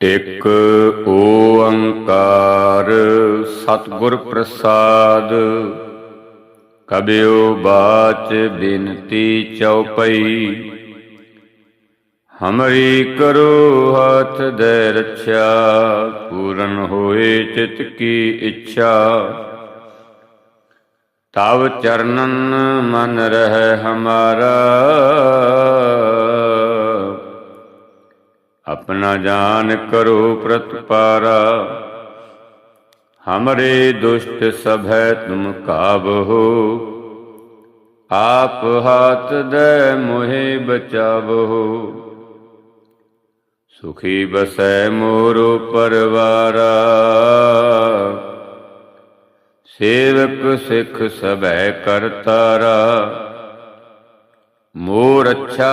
ਇਕ ਓੰਕਾਰ ਸਤਿਗੁਰ ਪ੍ਰਸਾਦ ਕਬਿਓ ਬਾਚ ਬਿਨਤੀ ਚਉਪਈ। ਹਮਰੀ ਕਰੋ ਹੱਥ ਦੇ ਰੱਖਿਆ, ਪੂਰਨ ਹੋਏ ਚਿਤ ਕੀ ਇੱਛਾ। ਤਵ ਚਰਨਨ ਮਨ ਰਹਿ ਹਮਾਰਾ ਆਪਣਾ ਜਾਨ ਕਰੋ ਪ੍ਰਤਪਾਰਾ। ਹਮਰੇ ਦੁਸ਼ਟ ਸਭੈ ਤੁਮ ਕਾਬਹੋ ਆਪ ਹਾਥ ਦੇ ਮੋਹਿ ਬਚਾਵੋ ਸੁਖੀ ਬਸੈ ਮੋਰੋ ਪਰਵਾਰਾ। ਸੇਵਕ ਸਿੱਖ ਸਭੈ ਕਰਤਾਰਾ। ਮੋਰ ਅੱਛਾ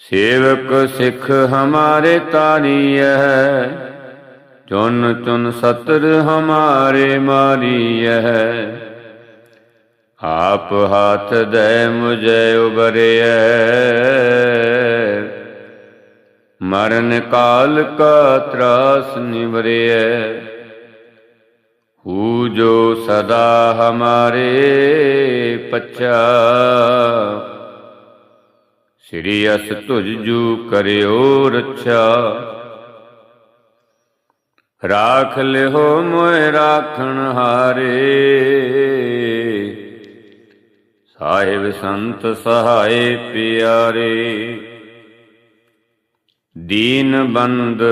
ਸੇਵਕ ਸਿੱਖ ਹਮਾਰੇ ਤਾਰੀਐ ਚੁਨ ਚੁਨ ਸਤਰ ਹਮਾਰੇ ਮਾਰੀਐ ਆਪ ਹਾਥ ਦੇ ਮੁਝੇ ਉਬਰਿਐ ਮਰਨ ਕਾਲ ਕਾ ਤਰਾਸ ਨਿਵਰਿਐ ਹੂ ਜੋ ਸਦਾ ਹਮਾਰੇ ਪਛਾ। ਸ੍ਰੀ ਅਸ ਤੁਜ ਜੂ ਕਰਿਓ ਰੱਛਾ। ਰਾਖ ਲਿਓ ਮੋਇ ਰਾਖਣ ਹਾਰੇ। ਸਾਹਿਬ ਸੰਤ ਸਹਾਏ ਪਿਆਰੇ। ਦੀਨ ਬੰਦ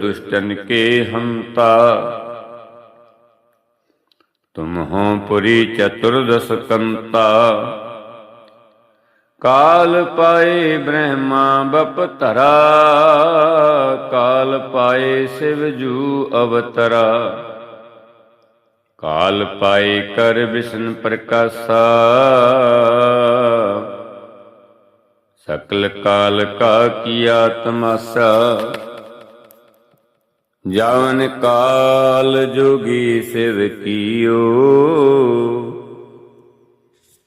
ਦੁਸ਼ਟਨ ਕੇ ਹੰਤਾ। ਤੁਮ ਹੋ ਪੁਰੀ ਚਤੁਰਦਸ ਕੰਤਾ। ਕਾਲ ਪਾਏ ਬ੍ਰਹਮਾ ਬਪ ਬਪਤਰਾ ਕਾਲ ਪਾਏ ਸਿਵ ਜੂ ਅਵਤਰਾ। ਕਾਲ ਪਾਏ ਕਰ ਵਿਸ਼ਨ ਪ੍ਰਕਾਸ਼ਾ, ਸਕਲ ਕਾਲ ਕਾ ਕੀਆ ਤਮਾਸਾ ਜਵਨ ਕਾਲ ਜੋਗੀ ਸਿਵ ਕੀਓ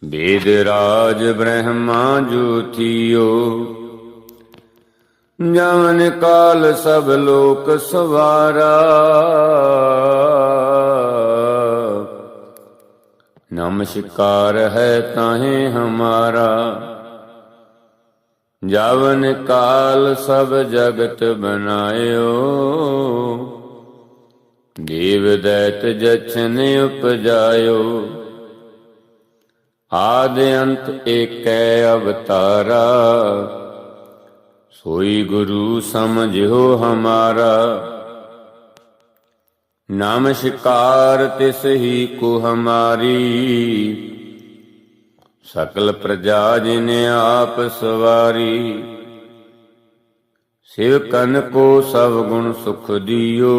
ਵੇਦ ਰਾਜ ਬ੍ਰਹਮਾ ਜੋਤੀਓ। ਜਵਨ ਕਾਲ ਸਭ ਲੋਕ ਸਵਾਰਾ। ਨਮਸਕਾਰ ਹੈ ਤਾਹੇ ਹਮਾਰਾ। ਜਵਨ ਕਾਲ ਸਭ ਜਗਤ ਬਨਾਇਓ। ਦੇਵ ਦੈਤ ਜਛਨ ਉਪਜਾਇਓ। ਆਦ ਅੰਤ ਏਕੈ ਅਵਤਾਰਾ। ਸੋਈ ਗੁਰੂ ਸਮਝਿਓ ਹਮਾਰਾ। ਨਮਸਕਾਰ ਤਿਸ ਹੀ ਕੋ ਹਮਾਰੀ। ਸਕਲ ਪ੍ਰਜਾ ਜਿਨ ਆਪ ਸਵਾਰੀ। ਸਿਵ ਕਨ ਕੋ ਸਭ ਗੁਣ ਸੁਖ ਦਿਓ।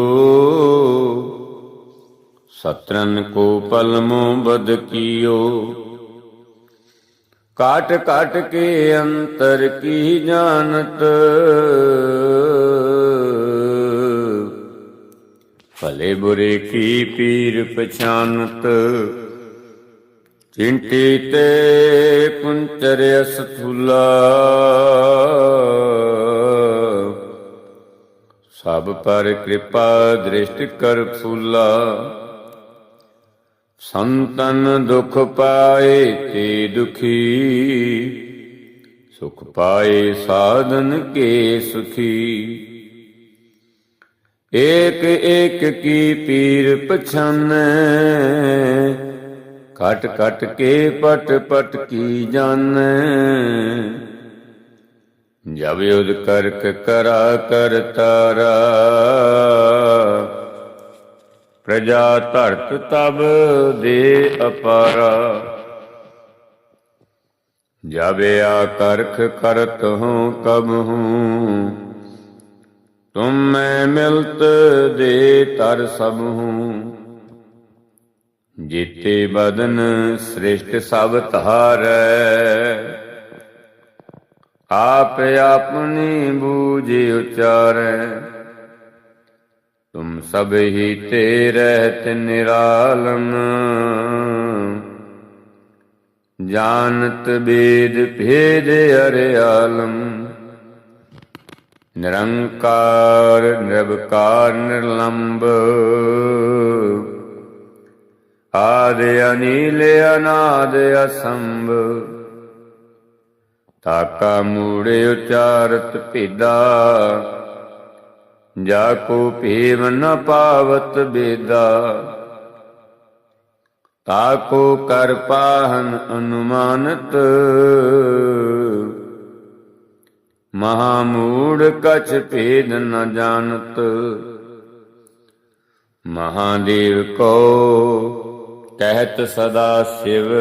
ਸਤਰਨ ਕੋ ਪਲਮੋ ਬਦ ਕੀਓ। ਕਾਟ ਕਾਟ ਕੇ ਅੰਤਰ ਕੀ ਜਾਣਤ ਭਲੇ ਬੁਰੇ ਕੀ ਪੀਰ ਪਛਾਨਤ ਚਿੰਟੀ ਤੇ ਕੁੰਚਰ ਅਸਥੂਲਾ ਸਭ ਪਰ ਕਿਰਪਾ ਦ੍ਰਿਸ਼ਟ ਕਰ ਫੁਲਾ ਸੰਤਨ ਦੁਖ ਪਾਏ ਤੇ ਦੁਖੀ, ਸੁਖ ਪਾਏ ਸਾਧਨ ਕੇ ਸੁਖੀ। ਏਕ ਏਕ ਕੀ ਪੀਰ ਪਛਾਨੈ ਕਟ ਕਟ ਕੇ ਪਟ ਪਟ ਕੀ ਜਾਣੈ ਜਬ ਉਦ ਕਰਕ ਕਰਾ ਕਰ ਤਾਰਾ ਪ੍ਰਜਾ ਧਰਤ ਤਬ ਦੇ ਅਪਾਰਾ। ਜਾਵੇ ਆ ਕਰਖ ਕਰਤ ਹੂੰ ਕਬ ਹੂੰ ਤੁਮ ਮੈਂ ਮਿਲਤ ਦੇ ਤਰ ਸਭ ਹੂੰ ਜੀਤੇ ਬਦਨ ਸ੍ਰਿਸ਼ਟ ਸਭ ਧਾਰੈ। ਆਪ ਆਪਣੀ ਬੂਝੇ ਉਚਾਰੈ। ਤੁਮ ਸਭ ਹੀ ਤੇ ਰਹਿਤ ਨਿਰਾਲਮ ਜਾਣਤ ਬੇਦ ਭੇਦ ਅਰਿਆਲਮ। ਨਿਰੰਕਾਰ ਨਿਰਵਕਾਰ ਨਿਰਲੰਭ ਆਦਿ ਅਨੀਲ ਅਨਾਦ ਅਸੰਭ। ਤਾਕਾ ਮੂੜੇ ਉਚਾਰਤ ਭੇਦਾ। ਜਾ ਕੋ ਭੇਵ ਨ ਪਾਵਤ ਬੇਦਾ। ਤਾਕੋ ਕਰ ਪਾਹਨ ਅਨੁਮਾਨਤ। ਮਹਾ ਮੂੜ ਕਛ ਭੇਦ ਨ ਜਾਣਤ। ਮਹਾਦੇਵ ਕੋ ਕਹਿਤ ਸਦਾ ਸਿਵ।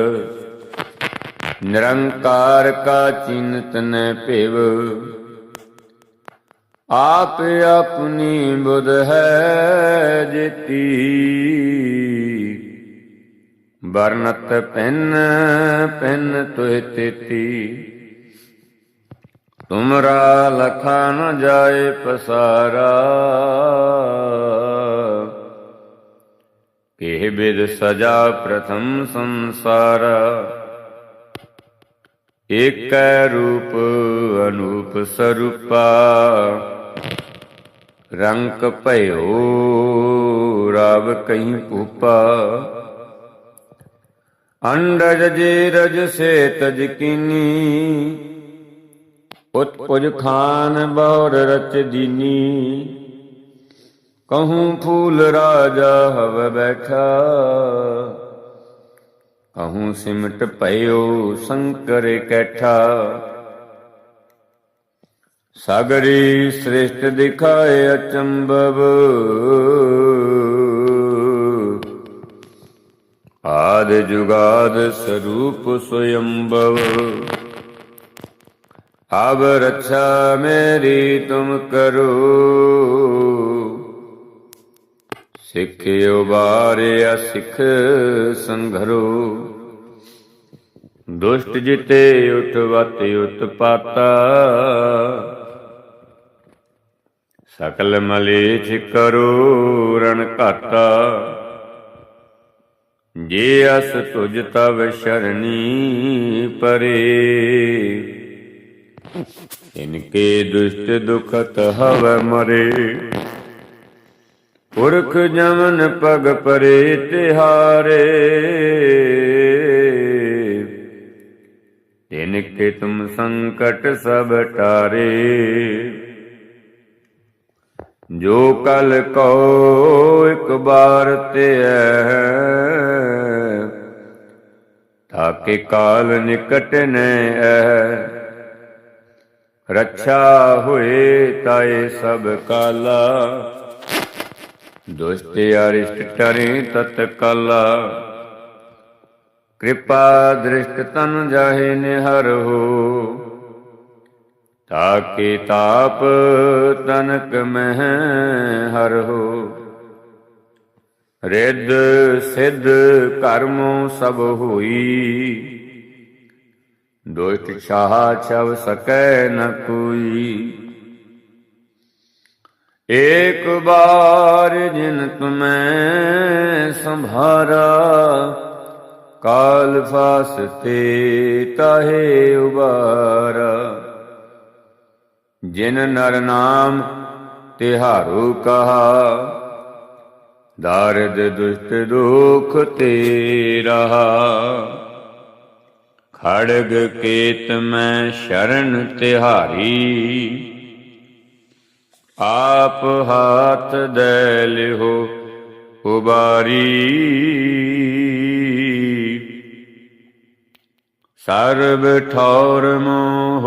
ਨਿਰੰਕਾਰ ਕਾ ਚਿੰਤ ਨ ਭਿਵ। ਆਪ ਆਪਣੀ ਬੁਧ ਹੈ ਜਿਤੀ। ਬਰਨਤ ਪਿੰਨ ਪਿੰਨ ਤੋਹਿ ਤੇਤੀ। ਤੁਮਰਾ ਲਖਾ ਨ ਜਾਏ ਪਸਾਰਾ। ਇਹ ਬਿਦ ਸਜਾ ਪ੍ਰਥਮ ਸੰਸਾਰ। ਏਕੈ ਰੂਪ ਅਨੂਪ ਸਰੂਪਾ। ਰੰਕ ਭਇਓ, ਰਵ ਕਹੀਂ ਭੂਪਾ। ਅੰਡਜ ਜੇ ਰਜ ਸੇ ਤਜ ਕੀਨੀ, ਉਤਪੁਜ ਖਾਨ ਬਹੁਰ ਰਚ ਦੀਨੀ। ਕਹੂੰ ਫੂਲ ਰਾਜਾ ਹਵ ਬੈਠਾ, ਕਹੂੰ ਸਿਮਟ ਭਇਓ, ਸੰਕਰ ਕੈਠਾ। ਸਾਗਰੀ ਸ੍ਰਿਸ਼ਟ ਦਿਖਾਏ ਅਚੰਬਵ ਆਦ ਜੁਗਾਦ ਸਰੂਪ ਸੋਯੰਬਵ ਅਬ ਰੱਛਾ ਮੇਰੀ ਤੁਮ ਕਰੋ। ਸਿੱਖਿਓ ਬਾਰਿਆ ਸਿੱਖ ਸੰਘਰੋ। ਦੁਸ਼ਟ ਜਿਤੇ ਉਠਵਤ ਉਤਪਾਤਾ। ਸਕਲ ਮਲੇਛ ਕਰੋ ਰਣ ਘਾਤਾ ਜੇ ਅਸ ਤੁਜ ਤਵ ਸ਼ਰਣੀ ਪਰੇ। ਇਨਕੇ ਦੁਸ਼ਟ ਦੁਖਤ ਹਵ ਮਰੇ। ਪੁਰਖ ਜਮਨ ਪਗ ਪਰੇ ਤਿਹਾਰੇ ਤਿਨਕੇ ਤੁਮ ਸੰਕਟ ਸਭ ਟਾਰੇ। ਜੋ ਕਲ ਕੋ ਇਕ ਬਾਰ ਤੇ ਤਾਕੇ ਕਾਲ ਨਿਕਟ ਨੇ ਐ। ਰੱਛਾ ਹੋਏ ਤਾਏ ਸਭ ਕਾਲਾ, ਦੁਸ਼ਟ ਅਰਿਸ਼ਟ ਟਰੇ ਤਤ ਕਾਲਾ। ਕਿਰਪਾ ਦ੍ਰਿਸ਼ਟ ਤਨ ਜਾਹੇ ਨਿਹਰ ਹੋ ਤਾਕੇ ਤਾਪ ਤਨਕ ਮਹਿ ਹਰ ਹੋ। ਰਿੱਧ ਸਿੱਧ ਕਰਮ ਸਭ ਹੋਈ। ਦੁਸ਼ਟ ਛਾਹ ਛਵ ਸਕੈ ਨ ਕੋਈ। ਏਕ ਬਾਰ ਜਿਨ ਤੁਮੈ ਸੰਭਾਰਾ, ਕਾਲ ਫਾਸਤੇ ਤਾਹੇ ਉਬਾਰਾ। ਜਿਨ ਨਰ ਨਾਮ ਤਿਹਾਰੂ ਕਹਾ ਦਾਰਦ ਦੁਸ਼ਟ ਦੁਖ ਤੇ ਰਹਾ। ਖੜਗ ਕੇਤ ਮੈਂ ਸ਼ਰਨ ਤਿਹਾਰੀ, ਆਪ ਹਾਥ ਦੇ ਲਿਹੋ ਉਬਾਰੀ। ਸਰਬ ਠੌਰ ਮੋਹ